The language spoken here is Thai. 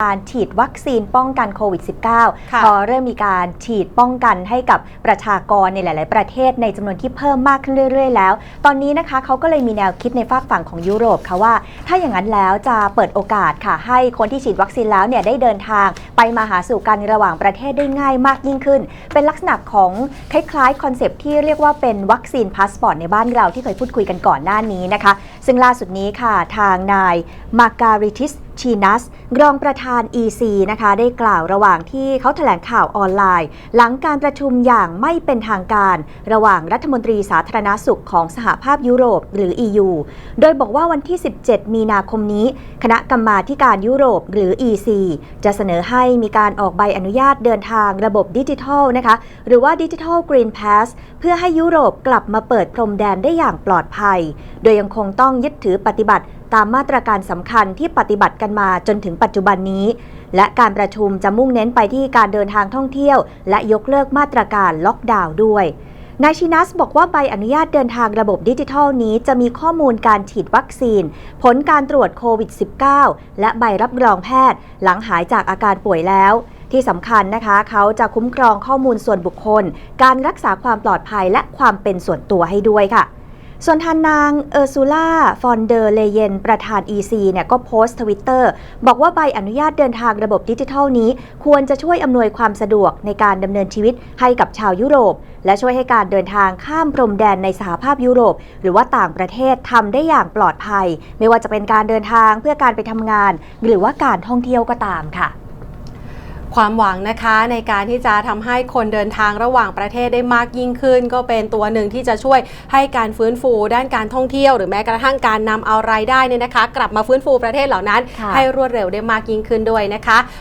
การฉีดวัคซีนป้องกันโควิด -19 ค่ะพอเริ่มมีการฉีดป้องกันให้กับประชากรในหลาย ๆ ประเทศในจำนวนที่เพิ่มมากขึ้นเรื่อย ๆ แล้ว ตอนนี้นะคะเขาก็เลยมีแนวคิดในฝากฝั่งของยุโรปค่ะว่า ถ้าอย่างนั้นแล้วจะเปิดโอกาสค่ะ ให้คนที่ฉีดวัคซีนแล้วเนี่ยได้เดินทาง ไปมาหาสู่กันระหว่างประเทศได้ง่ายมากยิ่งขึ้น เป็นลักษณะของคล้าย ๆ คอนเซปต์ที่เรียกว่าเป็นวัคซีนพาสปอร์ตในบ้านเราที่เคยพูดคุยกันก่อนหน้านี้นะคะ ซึ่งล่าสุดนี้ค่ะทางนายมาการิทิส ชีนัสรองประธาน EC นะคะได้กล่าวระหว่างที่เขาแถลงข่าวออนไลน์ หลังการประชุมอย่างไม่เป็นทางการ ระหว่างรัฐมนตรีสาธารณสุขของสหภาพยุโรปหรือ EU โดยบอกว่าวันที่ 17 มีนาคมนี้ คณะกรรมาการยุโรปหรือ EC จะเสนอให้มีการออกใบอนุญาตเดินทางระบบดิจิทัลนะคะหรือว่าดิจิทัลกรีนพาสเพื่อให้ยุโรปกลับมาเปิดพรมแดนได้อย่างปลอดภัย โดยยังคงต้องยึดถือปฏิบัติ ตามมาตรการสำคัญที่ปฏิบัติกันมาจนถึงปัจจุบันนี้ และการประชุมจะมุ่งเน้นไปที่การเดินทางท่องเที่ยว และยกเลิกมาตรการล็อกดาวน์ด้วยนายชินัสบอกว่าใบอนุญาตเดินทางระบบดิจิทัลนี้จะมีข้อมูลการฉีดวัคซีน ผลการตรวจโควิด -19 และใบรับรองแพทย์ หลังหายจากอาการป่วยแล้ว ที่สำคัญนะคะ เขาจะคุ้มครองข้อมูลส่วนบุคคล การรักษาความปลอดภัยและความเป็นส่วนตัวให้ด้วยค่ะ ส่วนทานนางเออร์ซูล่า ฟอนเดอร์เลเยน ประธาน EC เนี่ยก็โพสต์ทวิตเตอร์บอกว่าใบอนุญาตเดินทางระบบดิจิทัลนี้ ควรจะช่วยอำนวยความสะดวกในการดำเนินชีวิตให้กับชาวยุโรป และช่วยให้การเดินทางข้ามพรมแดนในสหภาพยุโรป หรือว่าต่างประเทศทำได้อย่างปลอดภัย ไม่ว่าจะเป็นการเดินทางเพื่อการไปทำงาน หรือว่าการท่องเที่ยวก็ตามค่ะ ความหวังนะคะในการที่จะทำให้คนเดินทางระหว่างประเทศได้มากยิ่งขึ้น ก็เป็นตัวหนึ่งที่จะช่วยให้การฟื้นฟูด้านการท่องเที่ยว หรือแม้กระทั่งการนำเอารายได้เนี่ยนะคะ กลับมาฟื้นฟูประเทศเหล่านั้นค่ะให้รวดเร็วได้มากยิ่งขึ้นด้วยนะคะ